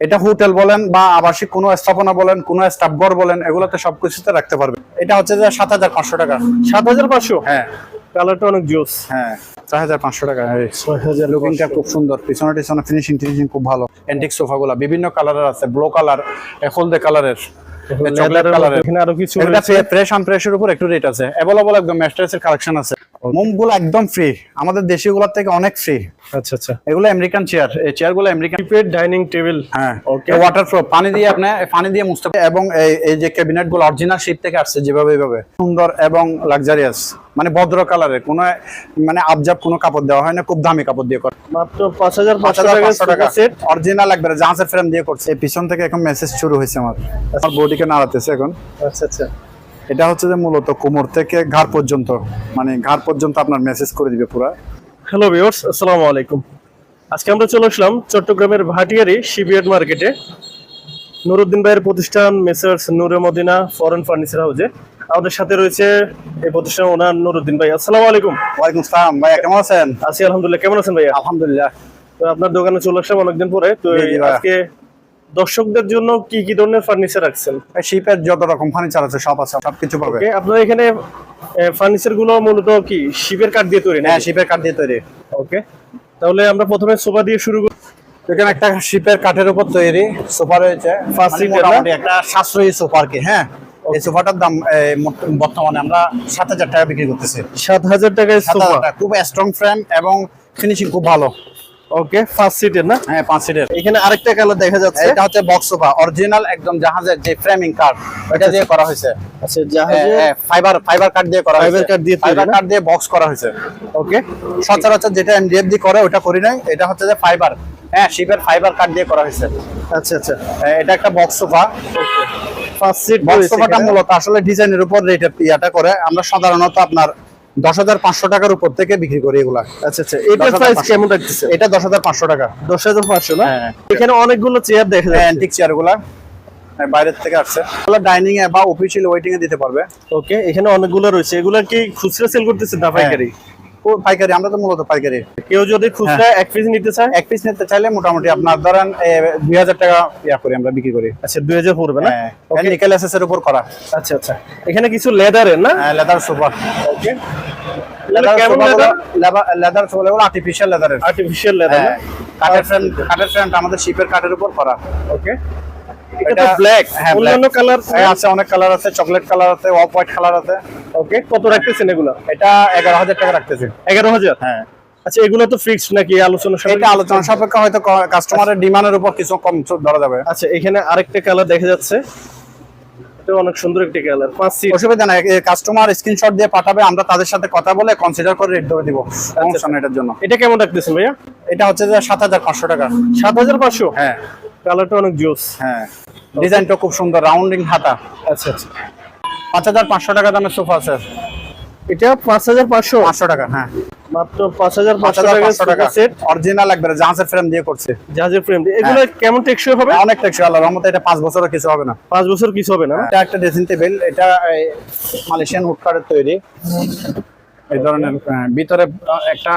এটা হোটেল বলেন বা আবাসিক কোনো স্থাপনা বলেন কোনো স্টাফ ঘর বলেন এগুলোতে সবকিছুতে রাখতে পারবে এটা হচ্ছে যে সাত হাজার পাঁচশো টাকা। সাত হাজার পাঁচশো? হ্যাঁ। কালারটা অনেক জোস হ্যাঁ চার হাজার পাঁচশো টাকা। লুকিংটা খুব সুন্দর। পিছনে টিছনে ফিনিশিং টিনিশিং খুব ভালো। অ্যান্টিক সোফাগুলো বিভিন্ন কালারের আছে ব্লু কালার হলদে কালারের চকলেট কালারের এখানে আরও কিছু এটা রয়েছে। ফ্রেশ আন উপর একটু রেট আছে। অ্যাভেলেবল একদম কালেকশন আছে। মোমগুলো একদম ফ্রি আমাদের দেশি গুলোর থেকে অনেক ফ্রি আচ্ছা আচ্ছা। এগুলো আমেরিকান চেয়ার এই চেয়ারগুলো আমেরিকান প্রিপেড ডাইনিং টেবিল হ্যাঁ Okay. ওয়াটার ফ্লো পানি দিয়ে আপনি পানি দিয়ে মুছতে এবং এই এই যে ক্যাবিনেটগুলো অরিজিনাল শীত থেকে আসছে যেভাবে এইভাবে। সুন্দর এবং লাক্সারিয়াস মানে ভদ্র কালারের কোনো মানে আবজাব কোনো কাপড় দেওয়া হয় না। খুব দামি কাপড় দিয়ে করে। মাত্র পাঁচ হাজার পাঁচ পাঁচশো হাজার টাকা পাঁচশো টাকা। সেট অরিজিনাল একবারে জাহাজের ফ্রেম দিয়ে করছে। পিছন থেকে এখন মেসেজ শুরু হয়েছে আমার। আমার বডিকে নাড়াতেছে এখন। আচ্ছা আচ্ছা। এটা হচ্ছে যে মূলত কোমর থেকে ঘাড় পর্যন্ত মানে ঘাড় পর্যন্ত আপনার মেসেজ করে দিবে পুরা। হ্যালো ভিউয়ার্স আসসালামু আলাইকুম। আজকে আমরা চলে আসলাম চট্টগ্রামের ভাটিয়ারি শিবিয়ার্ড মার্কেটে। নুরুদ্দিন ভাইয়ের প্রতিষ্ঠান মেসার্স নুরে মদিনা ফরেন ফার্নিচার হাউসে আমাদের সাথে রয়েছে এই প্রতিষ্ঠান ওনার নুরুদ্দিন ভাই। আসসালামু আলাইকুম। ওয়ালাইকুম সালাম ভাইয়া কেমন আছেন? আছি আলহামদুলিল্লাহ। কেমন আছেন ভাইয়া? আলহামদুলিল্লাহ। তো আপনার দোকানে চলে আসলাম অনেকদিন পরে। তো। আজকে দর্শকদের জন্য কি কি ধরনের ফার্নিচার রাখছেন? শিপের যত রকম ফার্নিচার আছে সব আছে সবকিছু পাবে। আপনার এখানে ফার্নিচারগুলো মূলত কি শিবের কাঠ দিয়ে তৈরি না হ্যাঁ শিপের কাঠ দিয়ে তৈরি। ওকে তাহলে আমরা প্রথমে সোফা দিয়ে শুরু করি। এখানে একটা শিপের কাঠের উপর তৈরি সোফা রয়েছে। First মানে একটা সাশ্রয়ী সোফা আর কি হ্যাঁ। এই সোফাটার দাম বর্তমানে আমরা সাত হাজার টাকা বিক্রি করতেছি। সাত হাজার টাকায় সোফা। খুব স্ট্রং ফ্রেম এবং ফিনিশিং খুব ভালো। ওকে ফার্স্ট সিটের না? হ্যাঁ পাঁচ সিটের এখানে আরেকটা কালার দেখা যাচ্ছে। এটা হচ্ছে বক্স সোফা অরিজিনাল একদম জাহাজের যে ফ্রেমিং এটা দিয়ে করা হয়েছে। আচ্ছা জাহাজে ফাইবার ফাইবার কাঠ দিয়ে করা Fiber কাঠ দিয়ে ফাইবার? কাঠ দিয়ে বক্স করা হয়েছে। ওকে সচরাচর যেটা এমডিএফ দিয়ে করে ওটা করি নাই। এটা হচ্ছে যে ফাইবার হ্যাঁ শিপের ফাইবার কাঠ দিয়ে করা হয়েছে। আচ্ছা আচ্ছা। এটা একটা box sofa first seat box সোফাটা মূলত আসলে ডিজাইনের উপর রেটের ইয়াটা করে। আমরা সাধারণত আপনার দশ হাজার পাঁচশো টাকার উপর থেকে বিক্রি করি এগুলা। আচ্ছা আচ্ছা এটার প্রাইস কেমন রাখতেছে? এটা দশ হাজার পাঁচশো টাকা। দশ হাজার পাঁচশো না? হ্যাঁ। এখানে অনেকগুলো চেয়ার দেখা যায় অ্যান্টিক চেয়ারগুলা। হ্যাঁ, বাইরের থেকে আসছে। এগুলো ডাইনিং এ বা অফিসিয়াল ওয়েটিং এ দিতে পারবে। ওকে এখানে অনেকগুলো রয়েছে। এগুলা কি খুচরা সেল করতেছে না পাইকারি আমরা তো মূলত পাইকারি। কেউ যদি খুচরা এক পিস নিতে চায়? এক পিস নিতে চাইলে মোটামুটি আপনার ধরেন দুই হাজার টাকা ইয়া করি আমরা বিক্রি করি। আচ্ছা দুই হাজার পড়বে না? হ্যাঁ নিকেল এসএস এর উপর করা। আচ্ছা আচ্ছা। এখানে কিছু লেদারের না? লেদার সোফা ওকে লেদার এগুলো আর্টিফিশিয়াল লেদারের। আর্টিফিশিয়াল লেদার হ্যাঁ কাঠের ফ্রেম কাঠের ফ্রেমটা আমাদের শিপের কাঠের উপর করা। ওকে এটা ব্ল্যাক হ্যাঁ, অন্যান্য কালার হ্যাঁ, আছে অনেক কালার আছে চকলেট কালার আছে অফ হোয়াইট কালার আছে। ওকে কত রাখতেছেন এগুলো? এটা এগারো হাজার টাকা রাখতেছি। এগারো হাজার? হ্যাঁ। আচ্ছা এগুলো তো ফিক্সড নাকি আলোচনা এটা আলোচনা সাপেক্ষে হয়তো কাস্টমারের ডিমান্ডের উপর কিছু কম ধরা যাবে। আচ্ছা এখানে আরেকটা কালার দেখা যাচ্ছে। এটা অনেক সুন্দর একটা কালার পাঁচ সিট অসুবিধা নাই কাস্টমার স্ক্রিনশট দিয়ে পাঠাবে আমরা তাদের সাথে কথা বলে কনসিডার করে রেট ধরে দিব। সমস্যা এটার জন্য। এটা কেমন রাখতেছেন ভাইয়া? এটা হচ্ছে যে সাত হাজার পাঁচশো টাকা। সাত হাজার পাঁচশো? হ্যাঁ। কালারটা অনেক জোস। হ্যাঁ ডিজাইনটা খুব সুন্দর রাউন্ডিং হাতা। আচ্ছা আচ্ছা। পাঁচ হাজার পাঁচশো টাকা দামের সোফা আছে। এটা পাঁচ হাজার পাঁচশো? পাঁচশো টাকা হ্যাঁ। মাত্র পাঁচ হাজার পাঁচ পাঁচশো টাকা। সেট। অরিজিনাল একবারে জাহাজের ফ্রেম দিয়ে করছে। জাহাজের ফ্রেম দিয়ে। এগুলো হ্যাঁ। কেমন টেকসই হবে? অনেক টেকসই আল্লাহ রহমতে এটা পাঁচ বছরও কিছু হবে না। পাঁচ বছর কিছু হবে না? এটা একটা ড্রেসিং টেবিল এটা মালয়েশিয়ান উডকারের তৈরি। এই ধরনের ভিতরে একটা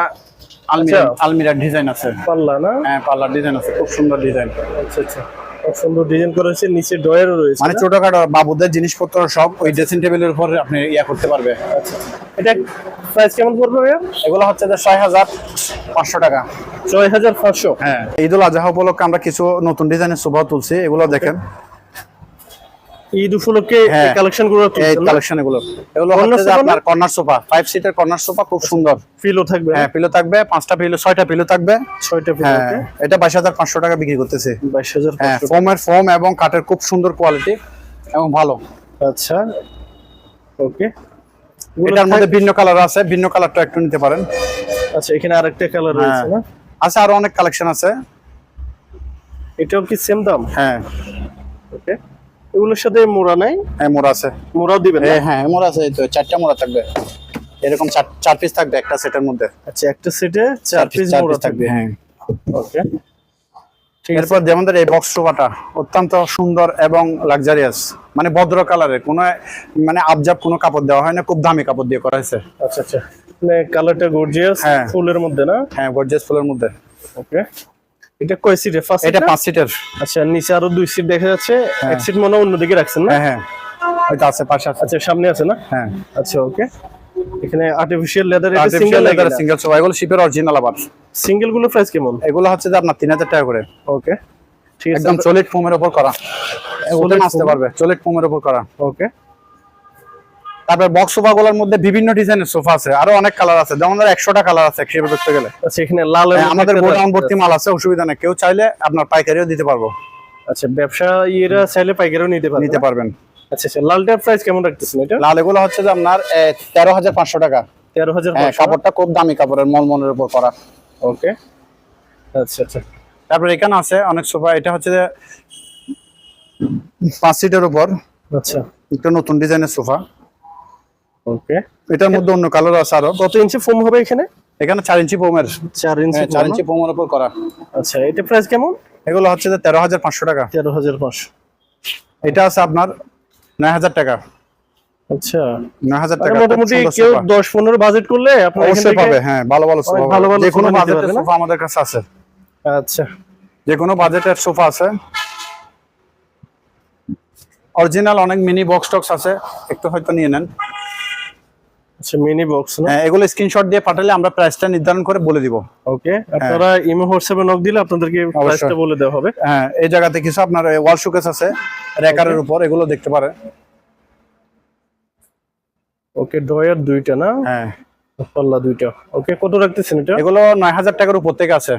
আলমিরা আচ্ছা। আলমিরার ডিজাইন আছে। পাল্লা না? হ্যাঁ পার্লার ডিজাইন আছে। খুব সুন্দর ডিজাইন আচ্ছা আচ্ছা। খুব সুন্দর ডিজাইন করা হয়েছে নিচে ডয়ারও রয়েছে মানে না? ছোটখাটো বাবুদের জিনিসপত্র সব ওই ড্রেসিং টেবিলের উপর আপনি ইয়া করতে পারবে। আচ্ছা এটা প্রাইস কেমন পড়বে এগুলো হচ্ছে যে ছয় হাজার পাঁচশো টাকা। ছয় হাজার পাঁচশো? হ্যাঁ। আজহা উপলক্ষে আমরা কিছু নতুন ডিজাইনের সোফা তুলছি। এগুলো দেখেন। ঈদ উপলক্ষে হ্যাঁ। কালেকশনগুলো এই কালেকশন এগুলো এগুলো হচ্ছে? আপনার কর্নার সোফা ফাইভ সিটের কর্নার সোফা খুব সুন্দর। ফিলও থাকবে হ্যাঁ পিলো থাকবে পাঁচটা পিলো ছয়টা পিলো থাকবে। ছয়টা ফিল হ্যাঁ এটা বাইশ হাজার পাঁচশো টাকা বিক্রি করতেছে। বাইশ হাজার হ্যাঁ ফোমের ফোম এবং কাঠের খুব সুন্দর কোয়ালিটি এবং ভালো। আচ্ছা ওকে। এটার মধ্যে ভিন্ন কালার আছে ভিন্ন কালারটা একটু নিতে পারেন। আচ্ছা এখানে আরেকটা কালার রয়েছে হ্যাঁ। না? আছে আরও অনেক কালেকশন আছে। এটাও কি সেম দাম? হ্যাঁ। ওকে। এগুলোর সাথে মোড়া নাই? হ্যাঁ মোড়া আছে। মোড়াও দিবেন হ্যাঁ হ্যাঁ মোড়া আছে তো চারটা মোড়া থাকবে। এরকম চার পিস থাকবে একটা সেটের মধ্যে। আচ্ছা একটা সেটে চার পিস মোড়া থাকবে হ্যাঁ। ওকে এরপর যেমন এই বক্স সোফাটা অত্যন্ত সুন্দর এবং লাক্সারিয়াস মানে ভদ্র কালারের কোনো মানে আবজাব কোনো কাপড় দেওয়া হয় না খুব দামি কাপড় দিয়ে করা হয়েছে। আচ্ছা আচ্ছা। মানে কালারটা গর্জিয়াস হ্যাঁ। ফুলের মধ্যে না? হ্যাঁ গর্জিয়াস ফুলের মধ্যে। ওকে এটা কয় সিটের ফার্স্ট এটা পাঁচ সিটের আচ্ছা নিচে আরও দুই সিট দেখা যাচ্ছে। এক সিট মনে হয় অন্যদিকে রাখছেন না? হ্যাঁ হ্যাঁ। আছে পাশে আছে। আচ্ছা সামনে আছে না? হ্যাঁ। আচ্ছা ওকে এখানে আর্টিফিশিয়াল লেদার এটা সিঙ্গেল লেদার সিঙ্গেল সোফা এগুলো শিপের অরিজিনাল আবার। সিঙ্গেলগুলো প্রাইস কেমন? এগুলো হচ্ছে যে আপনার তিন হাজার টাকা করে। ওকে ঠিক আছে একদম চলিট ফোমের উপর করা। ওটা Solid আসতে পারবে চলিট ফোমের উপর করা। ওকে তারপর বক্স সোফা গুলোর মধ্যে বিভিন্ন ডিজাইনের সোফা আছে আরও অনেক কালার আছে। যেমন ধরো একশোটা কালার আছে একশো করতে গেলে। আচ্ছা এখানে লাল হ্যাঁ, আমাদের গোডাউন ভর্তি মাল আছে অসুবিধা নেই। কেউ চাইলে আপনার পাইকারিও দিতে পারব। আচ্ছা ব্যবসা ইয়েরা চাইলে পাইকারিও নিতে পারবে নিতে পারবেন। আচ্ছা আচ্ছা লালটার প্রাইস কেমন রাখতেছেন এটা? লাল এগুলো হচ্ছে যে আপনার তেরো হাজার পাঁচশো টাকা। তেরো হাজার হ্যাঁ কাপড়টা খুব দামি কাপড়ের মলমলের উপর করা। ওকে। আচ্ছা আচ্ছা। তারপর এখানে আছে অনেক সোফা এটা হচ্ছে যে পাঁচ সিটের উপর। আচ্ছা। একটা নতুন ডিজাইনের সোফা ওকে এটার মধ্যে অন্য কালার আছে আরও। কত ইঞ্চি ফোম হবে এখানে? এখানে চার ইঞ্চি পোমের চার ইঞ্চি চার ইঞ্চি পোমের উপর করা। আচ্ছা এটা প্রাইস কেমন? এগুলো হচ্ছে যে তেরো হাজার পাঁচশো টাকা। তেরো হাজার পাঁচশো। এটা আছে আপনার নয় হাজার টাকা। আচ্ছা। নয় হাজার মানে টাকা মোটামুটি কেউ সোফা। দশ পনেরো বাজেট করলে এখান অবশ্যই পাবে হ্যাঁ ভালো ভালো সোফা ভালো ভালো যে কোনো সোফা বাজেটের সোফা আমাদের কাছে আছে। আচ্ছা। যে কোনো বাজেটের সোফা আছে। অরিজিনাল অনেক মিনি বক্স টক্স আছে। একটু হয়তো নিয়ে নেন। আচ্ছা মিনি বক্স না? হ্যাঁ এগুলো স্ক্রিনশট দিয়ে পাঠালে আমরা প্রাইসটা নির্ধারণ করে বলে দিব। ওকে আপনারা ইমো হোয়াটসঅ্যাপে নক দিলে আপনাদেরকে প্রাইসটা বলে দেওয়া হবে। হ্যাঁ এই জায়গাতে কিছু আপনার ওয়াল শোকেস আছে র্যাকারের উপর এগুলো দেখতে পারে ওকে ডয়ার দুইটা না? হ্যাঁ। পাল্লা দুইটা। ওকে কত রাখতেছেন এটা? এগুলো নয় হাজার টাকার উপর থেকে আছে।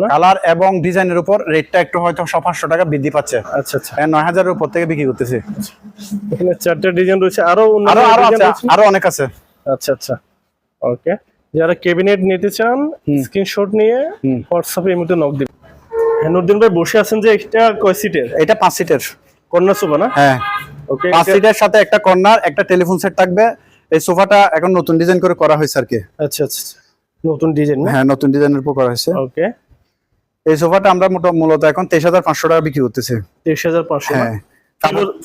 না? কালার এবং ডিজাইনের উপর রেটটা একটু হয়তো সব পাঁচশো টাকা বৃদ্ধি পাচ্ছে। আচ্ছা আচ্ছা। হ্যাঁ, উপর থেকে বিক্রি করতেছি। এখানে চারটা ডিজাইন রয়েছে আরও আরও আরও আছে আরও অনেক আছে। আচ্ছা আচ্ছা। ওকে যারা ক্যাবিনেট নিতে চান স্ক্রিনশট নিয়ে। হোয়াটসঅ্যাপে মধ্যে নক দিবেন। হ্যাঁ নুরদিন ভাই বসে আছেন যে এটা কয় সিটের এটা পাঁচ সিটের কন্যা সোফা না হ্যাঁ। ওকে পাঁচ সিটের সাথে একটা কর্নার একটা টেলিফোন সেট থাকবে এই সোফাটা এখন নতুন ডিজাইন করে করা হয়েছে আর কি। আচ্ছা আচ্ছা আচ্ছা। নতুন ডিজাইন হ্যাঁ নতুন ডিজাইনের উপর করা হয়েছে। ওকে এই সোফাটা আমরা মোটা- মূলত এখন তেইশ হাজার পাঁচশো টাকা বিক্রি করতেছি। তেইশ হাজার পাঁচশো হ্যাঁ।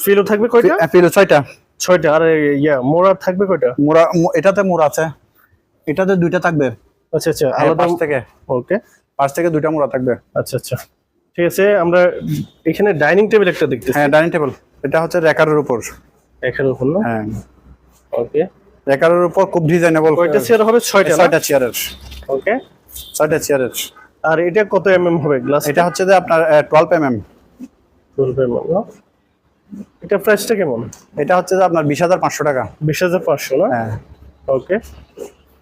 ফিলো থাকবে কয়টা? পিলো ছয়টা। ছয়টা আর ইয়া মোড়ার থাকবে কয়টা? মোড়া এটাতে মোড়া আছে। এটাতে দুইটা থাকবে। আচ্ছা আচ্ছা হ্যাঁ, আলাদা পাশ থেকে। ওকে পাশ থেকে দুইটা মোড়া থাকবে। আচ্ছা আচ্ছা। ঠিক আছে আমরা এখানে ডাইনিং টেবিল একটা দেখতেছি। হ্যাঁ ডাইনিং টেবিল। এটা হচ্ছে র্যাকারের উপর। এখানে উপর না? হ্যাঁ। ওকে র্যাকারের উপর খুব ডিজাইনেবল কয়টা চেয়ার হবে? ছয়টা না? ছয়টা চেয়ারের ওকে ছয়টা চেয়ারের আর এটা কত এমএম হবে? গ্লাস এটা হচ্ছে যে আপনার টুয়েলভ এম এম চলবে না এটা প্রাইসটা কেমন? এটা হচ্ছে যে আপনার বিশ হাজার পাঁচশো টাকা। বিশ হাজার পাঁচশো না? হ্যাঁ। ওকে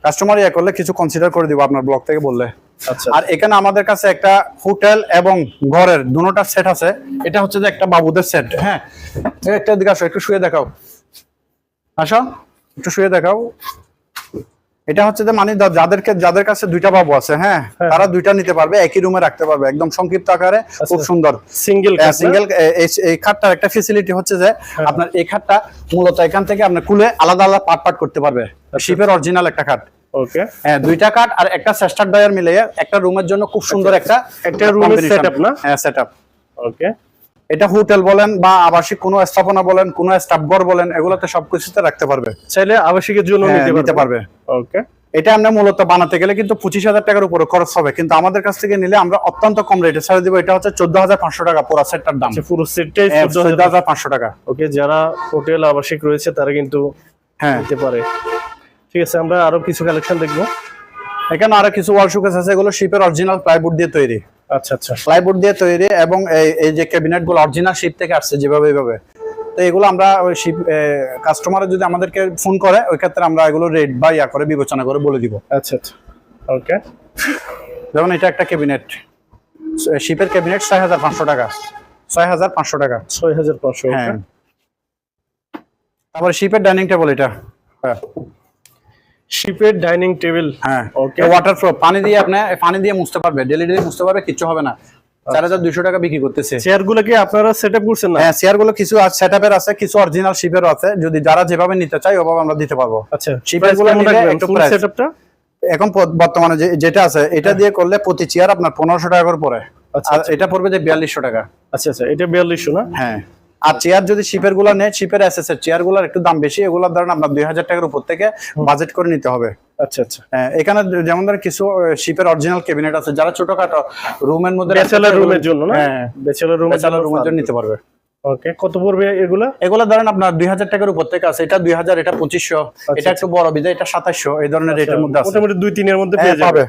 কাস্টমার ইয়ে করলে কিছু কনসিডার করে দিব আপনার ব্লগ থেকে বললে। আচ্ছা। আর এখানে আমাদের কাছে একটা হোটেল এবং ঘরের দুটোটা সেট আছে। এটা হচ্ছে যে একটা বাবুদের সেট হ্যাঁ? একটা দিকে আসো একটু শুয়ে দেখাও। আসো একটু শুয়ে দেখাও। এটা হচ্ছে যে মানে যাদেরকে যাদের কাছে দুইটা বাবু আছে হ্যাঁ তারা দুইটা নিতে পারবে একই রুমে রাখতে পারবে একদম সংক্ষিপ্ত আকারে খুব সুন্দর। সিঙ্গেল সিঙ্গেল এই খাটটার একটা ফেসিলিটি হচ্ছে যে আপনার এই খাটটা মূলত এখান থেকে আপনার কুলে আলাদা আলাদা পার্ট পার্ট করতে পারবে। শিপের অরিজিনাল একটা খাট। ওকে হ্যাঁ দুইটা আর একটা সেস্টার ডয়ার মিলিয়ে একটা রুমের জন্য খুব সুন্দর একটা একটা room এর setup না? হ্যাঁ সেটআপ ওকে এটা হোটেল বলেন বা আবাসিক কোনো স্থাপনা বলেন কোনো স্টাফ ঘর বলেন এগুলোতে সবকিছুতে রাখতে পারবে। চাইলে আবাসিকের জন্য হ্যাঁ, নিতে পারবে। ওকে এটা আমরা মূলত বানাতে গেলে কিন্তু পঁচিশ হাজার টাকার উপরে খরচ হবে। কিন্তু আমাদের কাছ থেকে নিলে আমরা অত্যন্ত কম রেটে ছাড়ে দিব। এটা হচ্ছে চোদ্দ হাজার পাঁচশো টাকা পুরো সেটটার দাম। আচ্ছা পুরো সেটটাই হ্যাঁ, চোদ্দ হাজার পাঁচশো। টাকা। ওকে যারা হোটেল আবাসিক রয়েছে তারা কিন্তু হ্যাঁ। নিতে পারে। ঠিক আছে আমরা আরও কিছু কালেকশন দেখব। এখানে আরও কিছু ওয়াল শোকেস আছে। এগুলো শিপের অরিজিনাল প্লাইবোর্ড দিয়ে তৈরি। আচ্ছা আচ্ছা। প্লাইবোর্ড দিয়ে তৈরি এবং এই এই যে ক্যাবিনেটগুলো অরিজিনাল শিপ থেকে আসছে যেভাবে এইভাবে। তো এগুলো আমরা শিপ কাস্টমার যদি আমাদেরকে ফোন করে ওই ক্ষেত্রে আমরা এগুলো রেট বা ইয়া করে বিবেচনা করে বলে দিব। আচ্ছা আচ্ছা। ওকে যেমন এটা একটা ক্যাবিনেট শিপের ক্যাবিনেট ছয় হাজার পাঁচশো টাকা। ছয় হাজার পাঁচশো টাকা। ছয় হাজার পাঁচশো হ্যাঁ। তারপরে শিপের ডাইনিং টেবিল এটা। হ্যাঁ। শিপের ডাইনিং টেবিল হ্যাঁ। ওকে ওয়াটার ফ্লো পানি দিয়ে আপনি পানি দিয়ে মুছতে পারবে ডেলি ডেলি মুছতে পারবে কিচ্ছু হবে না। চার হাজার দুইশো টাকা বিক্রি করতেছে। চেয়ারগুলো কি আপনারা সেট আপ করছেন না? হ্যাঁ চেয়ারগুলো কিছু সেট আপের আছে কিছু অরিজিনাল শিপেরও আছে। যদি যারা যেভাবে নিতে চায় ওভাবে আমরা দিতে পারব। আচ্ছা শিপেরগুলো একটু এখন বর্তমানে যেটা আছে এটা দিয়ে করলে প্রতি চেয়ার আপনার পনেরোশো টাকা করে পড়ে আচ্ছা, এটা পড়বে যে বিয়াল্লিশশো টাকা। আচ্ছা আচ্ছা এটা বিয়াল্লিশশো না? হ্যাঁ। আর চেয়ার যদি শিপেরগুলো নেয় শিপের এসএস এর চেয়ারগুলোর একটু দাম বেশি এগুলোর ধরেন আপনার দুই হাজার টাকার উপর থেকে বাজেট করে নিতে হবে। আচ্ছা আচ্ছা। হ্যাঁ, এখানে যেমন ধরেন কিছু শিপের অরিজিনাল ক্যাবিনেট আছে যারা ছোটখাটো রুমের মধ্যে ব্যাচেলার রুমের জন্য না? হ্যাঁ ব্যাচেলার রুমের ব্যাচেলার রুমের জন্য নিতে পারবে। ওকে কত পড়বে এগুলা? এগুলো ধরেন আপনার দুই হাজার টাকার উপর থেকে আছে এটা দুই হাজার এটা পঁচিশশো এটা একটু বড় এটা এই ধরনের রেটের মধ্যে আছে। আচ্ছা, মোটামুটি দুই তিনের মধ্যে হ্যাঁ, পেয়ে যাবে।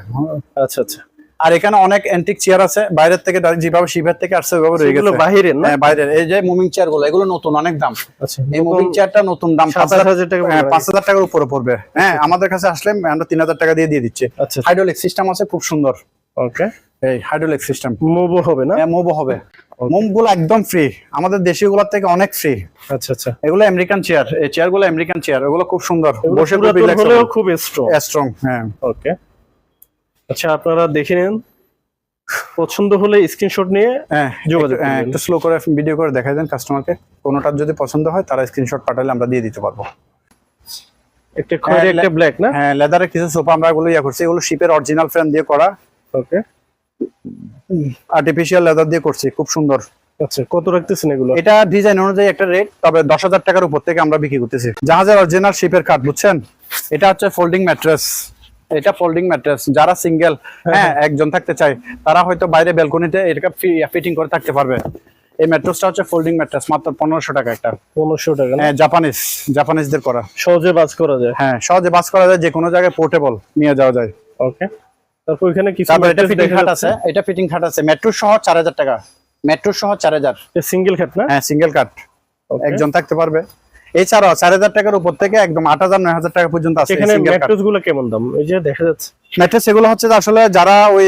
আচ্ছা আচ্ছা। আর এখানে অনেক অ্যান্টিক চেয়ার আছে বাইরের থেকে যেভাবে শিবের থেকে আসছে ওইভাবে রয়ে গেছে। বাহিরের না? হ্যাঁ বাইরের। এই যে মুভিং চেয়ারগুলো এগুলো নতুন অনেক দাম। আচ্ছা এই মুভিং চেয়ারটা নতুন দাম পাঁচ হাজার টাকা হ্যাঁ। পাঁচ হাজার টাকার উপরে পড়বে। হ্যাঁ আমাদের কাছে আসলে আমরা তিন হাজার টাকা দিয়ে দিয়ে দিচ্ছে। আচ্ছা হাইড্রোলিক সিস্টেম আছে খুব সুন্দর। ওকে। এই হাইড্রোলিক সিস্টেম মুভও হবে না? হ্যাঁ মুভও হবে। মুভগুলো একদম ফ্রি আমাদের দেশীয়গুলোর থেকে অনেক ফ্রি আচ্ছা আচ্ছা। এগুলো আমেরিকান চেয়ার এই চেয়ারগুলো আমেরিকান চেয়ার ওগুলো খুব সুন্দর। বসে খুব স্ট্রং হ্যাঁ। ওকে আচ্ছা আপনারা দেখে নিন। পছন্দ হলে স্ক্রিনশট নিয়ে হ্যাঁ যোগাযোগ একটু- হ্যাঁ, স্লো করে ভিডিও করে দেখাই দেন কাস্টমারকে কোনোটার যদি পছন্দ হয় তারা স্ক্রিনশট পাঠালে আমরা দিয়ে দিতে পারব। একটা খয়েরি হ্যাঁ, একটা ব্ল্যাক না? হ্যাঁ লেদারের কিছু সোফা আমরা এগুলো ইয়ে করছি। এগুলো শিপের অরিজিনাল ফ্রেম দিয়ে করা। ওকে আর্টিফিশিয়াল লেদার দিয়ে করছি খুব সুন্দর। আচ্ছা কত রাখতেছেন এগুলো? এটা ডিজাইন অনুযায়ী একটা রেট তবে দশ হাজার টাকার উপর থেকে আমরা বিক্রি করতেছি। জাহাজের অরিজিনাল শিপের কাঠ বুঝছেন? এটা হচ্ছে ফোল্ডিং ম্যাট্রেস এটা ফোল্ডিং ম্যাট্রেস যারা সিঙ্গেল হ্যাঁ একজন থাকতে চায় তারা হয়তো বাইরে ব্যালকনিতে এটা ফিটিং করে থাকতে পারবে। এই ম্যাট্রেসটা হচ্ছে ফোল্ডিং ম্যাট্রেস মাত্র পনেরোশো টাকা একটা। পনেরোশো টাকা হ্যাঁ জাপানিজ জাপানিজদের করা। সহজে বাজ করা যায়? হ্যাঁ সহজে বাস করা যায় যে কোনো জায়গায় পোর্টেবল নিয়ে যাওয়া যায়। ওকে। তারপর এখানে কিছু এটা ফিটিং খাট আছে এটা ফিটিং খাট আছে মেট্রো সহ চার হাজার টাকা। মেট্রো সহ চার হাজার। সিঙ্গেল খাট না? হ্যাঁ সিঙ্গেল কাট একজন থাকতে পারবে। এছাড়াও চার হাজার টাকার উপর থেকে একদম আট হাজার নয় হাজার টাকা পর্যন্ত আছে এখানে ম্যাট্রেসগুলো কেমন দাম? এই যে দেখা যাচ্ছে। ম্যাট্রেস এগুলো হচ্ছে আসলে যারা ওই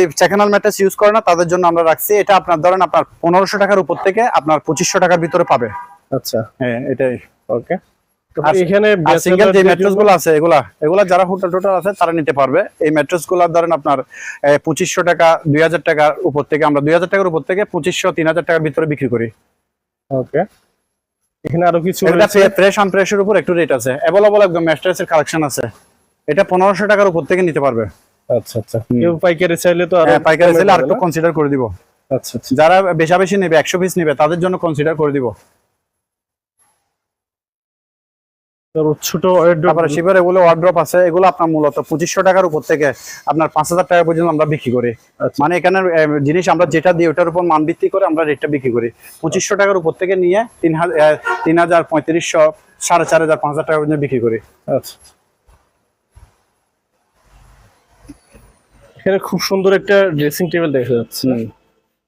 ম্যাট্রেস ইউজ করে না তাদের জন্য আমরা রাখছি। এটা আপনার ধরেন আপনার পনেরোশো টাকার উপর থেকে আপনার পঁচিশশো টাকার ভিতরে পাবে। আচ্ছা। হ্যাঁ এটাই। ওকে এখানে সিঙ্গেল যে ম্যাট্রেসগুলো আছে এগুলা এগুলা যারা হোটেল টোটাল আছে তারা নিতে পারবে। এই ম্যাট্রেসগুলো ধরেন আপনার পঁচিশশো টাকা দুই হাজার টাকার উপর থেকে আমরা দুই হাজার টাকার উপর থেকে পঁচিশশো তিন হাজার টাকার ভিতরে বিক্রি করি। ওকে এখানে আরও কিছু এটা ফ্রেশ অন ফ্রেশের উপর একটু রেট আছে। অ্যাভেলেবল একদম ম্যাট্রেসের কালেকশন আছে। এটা পনেরোশো টাকার উপর থেকে নিতে পারবে। আচ্ছা আচ্ছা। কেউ পাইকারি চাইলে তো আরও পাইকারে চাইলে যাবে আরেকটু কনসিডার করে দিব। আচ্ছা আচ্ছা। যারা বেশি বেশি নেবে একশো পিস নেবে তাদের জন্য কনসিডার করে দিব তারপর ছোট wardrobe তারপরে শিবের এগুলো ওয়ার্ড্রপ আছে এগুলো আপনার মূলত পঁচিশশো টাকার উপর থেকে আপনার পাঁচ হাজার টাকা পর্যন্ত আমরা বিক্রি করি। আচ্ছা। মানে এখানে জিনিস আমরা যেটা দিই ওটার উপর মান ভিত্তি করে আমরা রেটটা বিক্রি করি। পঁচিশশো টাকার উপর থেকে নিয়ে তিন হাজার তিন হাজার পঁয়ত্রিশশো সাড়ে চার হাজার পাঁচ হাজার টাকা পর্যন্ত বিক্রি করি। আচ্ছা। এখানে খুব সুন্দর একটা ড্রেসিং টেবিল দেখা যাচ্ছে।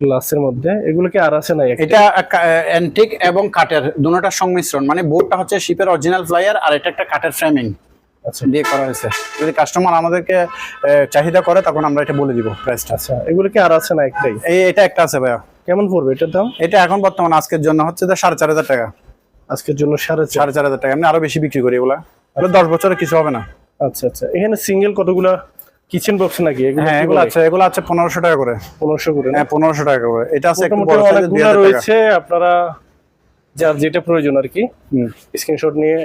গ্লাসের মধ্যে এগুলো কি আর আছে না এটা অ্যান্টিক এবং কাঠের দুটোটার সংমিশ্রণ। মানে বোর্ডটা হচ্ছে শিপের অরিজিনাল ফ্লাইয়ার আর এটা একটা কাঠের ফ্রেমিং আচ্ছা। দিয়ে করা হয়েছে। যদি কাস্টমার আমাদেরকে চাহিদা করে তখন আমরা এটা বলে দিব প্রাইসটা আচ্ছা এগুলো কি আর আছে না একটাই? এই এটা একটা আছে ভাইয়া। কেমন পড়বে এটার দাম? এটা এখন বর্তমান আজকের জন্য হচ্ছে সাড়ে চার হাজার টাকা। আজকের জন্য সাড়ে সাড়ে চার হাজার টাকা। এমনি আরও বেশি বিক্রি করি এগুলা। এগুলো দশ বছরে কিছু হবে না। আচ্ছা আচ্ছা। এখানে সিঙ্গেল কতগুলা কিচেন বক্স নাকি? এগুলো হ্যাঁ এগুলো আছে এগুলো আছে পনেরোশো টাকা করে। পনেরোশো করে হ্যাঁ পনেরোশো টাকা করে। এটা আছে একটু বড়। রয়েছে আপনারা যার যেটা প্রয়োজন আর কি স্ক্রিনশট নিয়ে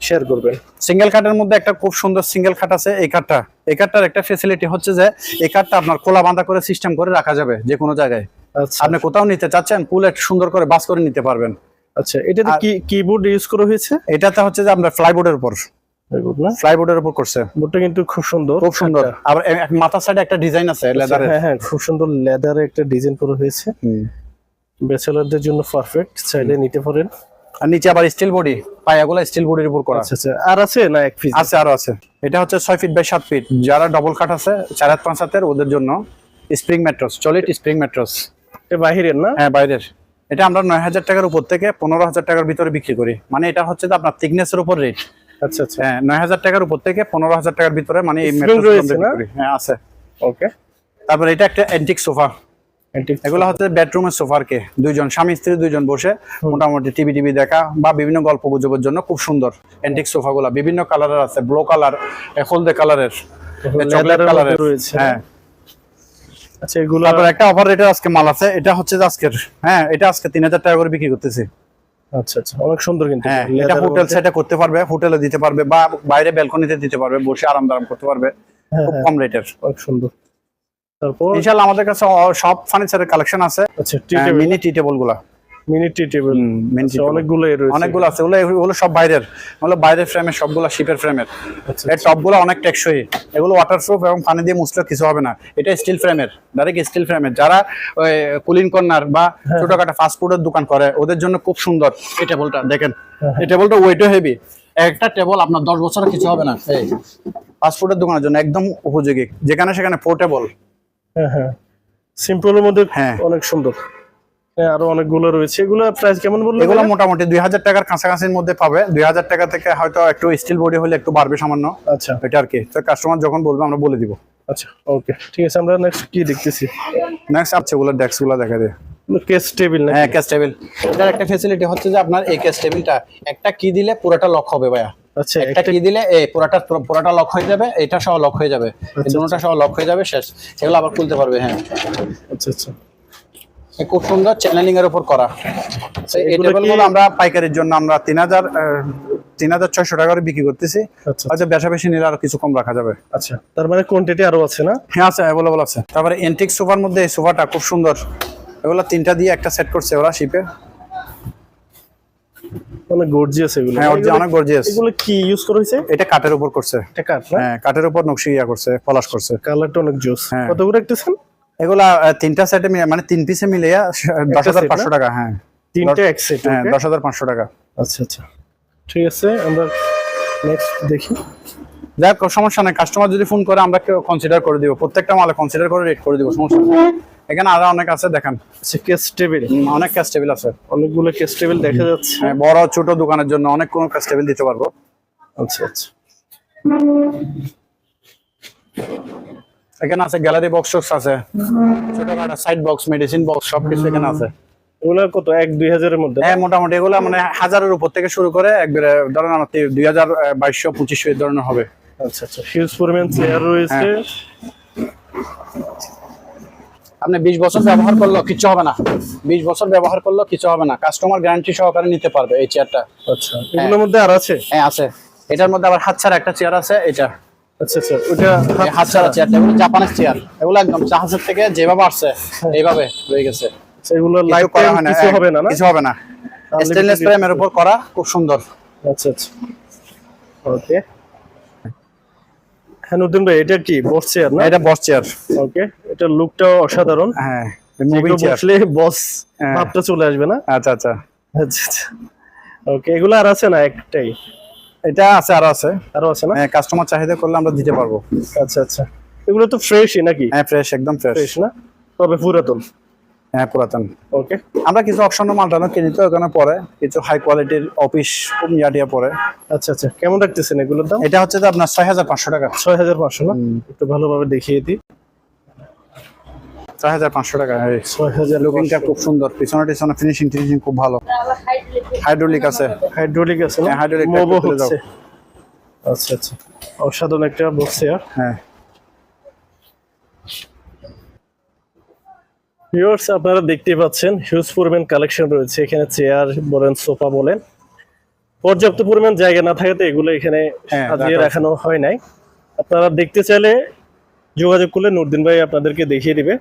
শেয়ার করবেন। সিঙ্গেল কাঠের মধ্যে একটা খুব সুন্দর সিঙ্গেল খাট আছে এই কাঠটা এই কাঠটার একটা ফেসিলিটি হচ্ছে যে এই কাঠটা আপনার কোলা বাঁধা করে সিস্টেম করে রাখা যাবে যে কোনো জায়গায়। আচ্ছা। আপনি কোথাও নিতে চাচ্ছেন পুলে সুন্দর করে বাস করে নিতে পারবেন। আচ্ছা এটাতে কি কিবোর্ড ইউজ করা হয়েছে? এটাতে হচ্ছে যে আমরা ফ্লাইবোর্ডের উপর। না? উপর করছে। বোর্ডটা কিন্তু খুব সুন্দর। খুব সুন্দর। আবার মাথার সাইডে একটা ডিজাইন আছে লেদারের হ্যাঁ হ্যাঁ খুব সুন্দর লেদারে একটা ডিজাইন করা হয়েছে। ব্যাচেলারদের জন্য পারফেক্ট চাইলে নিতে পারেন। আর নিচে আবার স্টিল বডি পায়াগুলো স্টিল বডির উপর করা। আচ্ছা আচ্ছা। আর আছে না এক পিস আছে আরও আছে। এটা হচ্ছে ফিট বাই ফিট যারা ডবল কাট আছে হাত হাতের ওদের জন্য স্প্রিং ম্যাট্রস চলিট স্প্রিং ম্যাট্রস এটা বাহিরের না? হ্যাঁ বাইরের। এটা আমরা নয় হাজার টাকার উপর থেকে পনেরো হাজার টাকার ভিতরে বিক্রি করি। মানে এটা হচ্ছে যে আপনার থিকনেসের উপর রেট আচ্ছা আচ্ছা। হ্যাঁ নয় হাজার টাকার উপর থেকে পনেরো হাজার টাকার ভিতরে মানে এই। হ্যাঁ আছে। ওকে তারপর এটা একটা অ্যান্টিক সোফা এগুলো হচ্ছে বেডরুমের সোফার কে দুইজন স্বামী স্ত্রী দুইজন বসে মোটামুটি টিভি টিভি দেখা বা বিভিন্ন গল্প গুজবের জন্য খুব সুন্দর অ্যান্টিক সোফা গুলা। বিভিন্ন কালারের আছে ব্লু কালার হলদে কালারের চকলেট কালারের হ্যাঁ। আচ্ছা এগুলো তারপর একটা অফার রেটের আজকে মাল আছে এটা হচ্ছে আজকের। হ্যাঁ এটা আজকে তিন হাজার টাকা করে বিক্রি করতেছি। আচ্ছা আচ্ছা। অনেক সুন্দর কিন্তু হ্যাঁ এটা হোটেল সেটা করতে পারবে হোটেলে দিতে পারবে বা বাইরে ব্যালকনিতে দিতে পারবে বসে আরাম করতে পারবে। হ্যাঁ, খুব হ্যাঁ, কম রেটের অনেক সুন্দর। তারপর? আমাদের কাছে সব ফার্নিচারের কালেকশন আছে। আচ্ছা mini tea টেবলগুলা। Mini tea table table। অনেকগুলো রয়েছে। অনেকগুলো আছে। ওগুলো সব বাইরের। ওগুলো বাইরের ফ্রেমের সবগুলো শিপের ফ্রেমের আচ্ছা, টপগুলো অনেক টেকসই। এগুলো ওয়াটারপ্রুফ এবং পানি দিয়ে মুছলে কিছু হবে না। এটা স্টিল ফ্রেমের ডাইরেক্ট স্টিল ফ্রেমের যারা কুলিং কর্নার বা হ্যাঁ, ছোটখাটো ফাস্ট ফুডের দোকান করে ওদের জন্য খুব সুন্দর এই টেবলটা দেখেন। হ্যাঁ, এই টেবলটা ওয়েটও হেভি একটা টেবল আপনার দশ বছরের কিছু হবে না। এই ফাস্ট ফুডের দোকানের জন্য একদম উপযোগী। যেখানে সেখানে পোর্টেবল হ্যাঁ হ্যাঁ। সিম্পলের মধ্যে হ্যাঁ। অনেক সুন্দর। হ্যাঁ আরও অনেকগুলো রয়েছে। এগুলো প্রাইস কেমন বললেন এগুলো মোটামুটি দুই হাজার টাকার কাছাকাছির মধ্যে পাবে। দুই হাজার টাকা থেকে হয়তো একটু স্টিল বডি হলে একটু বাড়বে সামান্য। আচ্ছা। এটা আর কি। তো কাস্টমার যখন বলবে আমরা বলে দিব। আচ্ছা ওকে ঠিক আছে আমরা নেক্সট কি দেখতেছি? নেক্সট আছে ওগুলো ডেস্ক দেখা দিয়ে কেস টেবিল না হ্যাঁ ক্যাশ টেবিল এটার একটা ফ্যাসিলিটি হচ্ছে যে আপনার এই টেবিলটা একটা কি দিলে পুরোটা লক হবে ভাইয়া। আচ্ছা একটা কি দিলে এই পুরোটা পুরোটা লক হয়ে যাবে এটা সহ লক হয়ে যাবে। এই দুটোটা সহ লক হয়ে যাবে শেষ। এগুলো আবার খুলতে পারবে হ্যাঁ। আচ্ছা আচ্ছা। খুব সুন্দর চ্যানেলিং এর উপর করা। এই টেবিলগুলো আমরা পাইকারির জন্য আমরা তিন হাজার তিন হাজার ছয়শো টাকা করে বিক্রি করতেছি। আচ্ছা। বেশা বেশি নিলে আরও কিছু কম রাখা যাবে। আচ্ছা তার মানে কোয়ান্টিটি আরও আছে না? হ্যাঁ আছে অ্যাভেলেবল আছে। তারপরে এন্টিক সোফার মধ্যে এই সোফাটা খুব সুন্দর। এগুলো তিনটা দিয়ে একটা সেট করছে ওরা শিপে অনেক গর্জিয়াস এগুলো। হ্যাঁ অনেক গর্জিয়াস এগুলো কি ইউজ করা হয়েছে? এটা কাঠের উপর করছে। এটা কাঠ হ্যাঁ কাঠের উপর নকশি ইয়া করছে পলাশ করছে। কালারটা অনেক জোস। কত করে রাখতেছেন এগুলা তিনটা সেটে মানে তিন পিসে মিলে দশ হাজার পাঁচশো টাকা হ্যাঁ। তিনটে এক সেট হ্যাঁ দশ হাজার পাঁচশো টাকা। আচ্ছা আচ্ছা। ঠিক আছে আমরা নেক্সট দেখি। যাক সমস্যা নাই। কাস্টমার যদি ফোন করে আমরা কনসিডার করে দিব। প্রত্যেকটা মালে কনসিডার করে রেট করে দিব সমস্যা এখানে আরও অনেক আছে দেখেন। আচ্ছা কেস টেবিল অনেক টেবিল আছে। অনেকগুলো কেস টেবিল দেখা যাচ্ছে। হ্যাঁ, বড় ছোট দোকানের জন্য অনেক কোনো টেবিল দিতে পারব। আচ্ছা আচ্ছা। এখানে আছে গ্যালারি বক্স আছে। ছোটখাটো সাইড বক্স মেডিসিন বক্স সবকিছু এখানে আছে। এগুলো কত? এক দুই হাজারের মধ্যে? হ্যাঁ মোটামুটি এগুলো মানে হাজারের উপর থেকে শুরু করে একবারে ধরেন আমার দুই হাজার বাইশশো পঁচিশশো এই ধরনের হবে। আচ্ছা আচ্ছা হিউজ পরিমাণ চেয়ার রয়েছে। হ্যাঁ। আপনি বিশ বছর ব্যবহার করলেও কিছু হবে না। বিশ বছর ব্যবহার করলেও কিছু হবে না। কাস্টমার গ্যারান্টি সহকারে নিতে পারবে এই চেয়ারটা আচ্ছা এগুলোর মধ্যে আর আছে? হ্যাঁ আছে। এটার মধ্যে আবার হাত ছাড়া একটা চেয়ার আছে এটা। আচ্ছা আচ্ছা ওটা হাত ছাড়া চেয়ারটা এগুলো জাপানের চেয়ার এগুলো একদম জাহাজের থেকে যেভাবে আসছে এইভাবে রয়ে গেছে। আচ্ছা, এগুলো কিছু করা হয় না কিছু হবে না না? কিছু হবে না। স্টেনলেস ফ্রেমের উপর করা খুব সুন্দর। আচ্ছা আচ্ছা। ওকে হ্যাঁ নতুন ভাই এটা কি বস চেয়ার না? এটা বস চেয়ার ওকে এটা লুকটাও অসাধারণ। হ্যাঁ মুভিং এগুলো চেয়ার বসলে বস হ্যাঁ। ভাবটা চলে আসবে না? আচ্ছা আচ্ছা। আচ্ছা আচ্ছা। ওকে এগুলো আর আছে না একটাই? এটা আছে আরও আছে। আরও আছে না? হ্যাঁ কাস্টমার চাহিদা করলে আমরা দিতে পারব। আচ্ছা আচ্ছা। এগুলো তো ফ্রেশই নাকি? হ্যাঁ ফ্রেশ একদম ফ্রেশ ফ্রেশ না? তবে পুরাতন? হ্যাঁ পুরাতন। ওকে আমরা কিছু অপশন মালটানো কিনি তো ওখানে পরে। কিছু হাই কোয়ালিটির অফিস ইয়াটিয়া পরে। আচ্ছা আচ্ছা। কেমন রাখতেছেন এগুলোর দাম? এটা হচ্ছে যে আপনার ছয় হাজার পাঁচশো টাকা। ছয় হাজার পাঁচশো না? একটু ভালোভাবে দেখিয়ে দিই। ছয় হাজার পাঁচশো টাকা ছয় হাজার লুকিংটা খুব সুন্দর। পিছনে টিছনে ফিনিশিং টিনিশিং খুব ভালো। হাইড্রোলিক আছে। হাইড্রোলিক আছে না? হ্যাঁ, hydraulic টা মোবো একটু খুলে দাও। হচ্ছে। আচ্ছা আচ্ছা। অসাধারণ একটা বসছে আর হ্যাঁ? ভিউয়ার্স আপনারা দেখতেই পাচ্ছেন হিউজ পরিমাণ কালেকশন রয়েছে। এখানে চেয়ার বলেন সোফা বলেন। পর্যাপ্ত পরিমাণ জায়গা না থাকাতে এগুলো এখানে হ্যাঁ, সাজিয়ে রাখানো হয় নাই। আপনারা দেখতে চাইলে যোগাযোগ করলে নুরদিন ভাই আপনাদেরকে দেখিয়ে দিবে।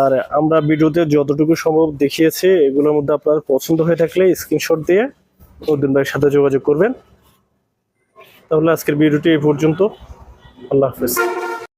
আর আমরা ভিডিওতে যতটুকু সম্ভব দেখিয়েছি, এগুলোর মধ্যে আপনার পছন্দ হয়ে থাকলে স্ক্রিনশট দিয়ে অর্জুন ভাইয়ের সাথে যোগাযোগ করবেন। তাহলে আজকের ভিডিওটি এই পর্যন্ত। আল্লাহ হাফেজ।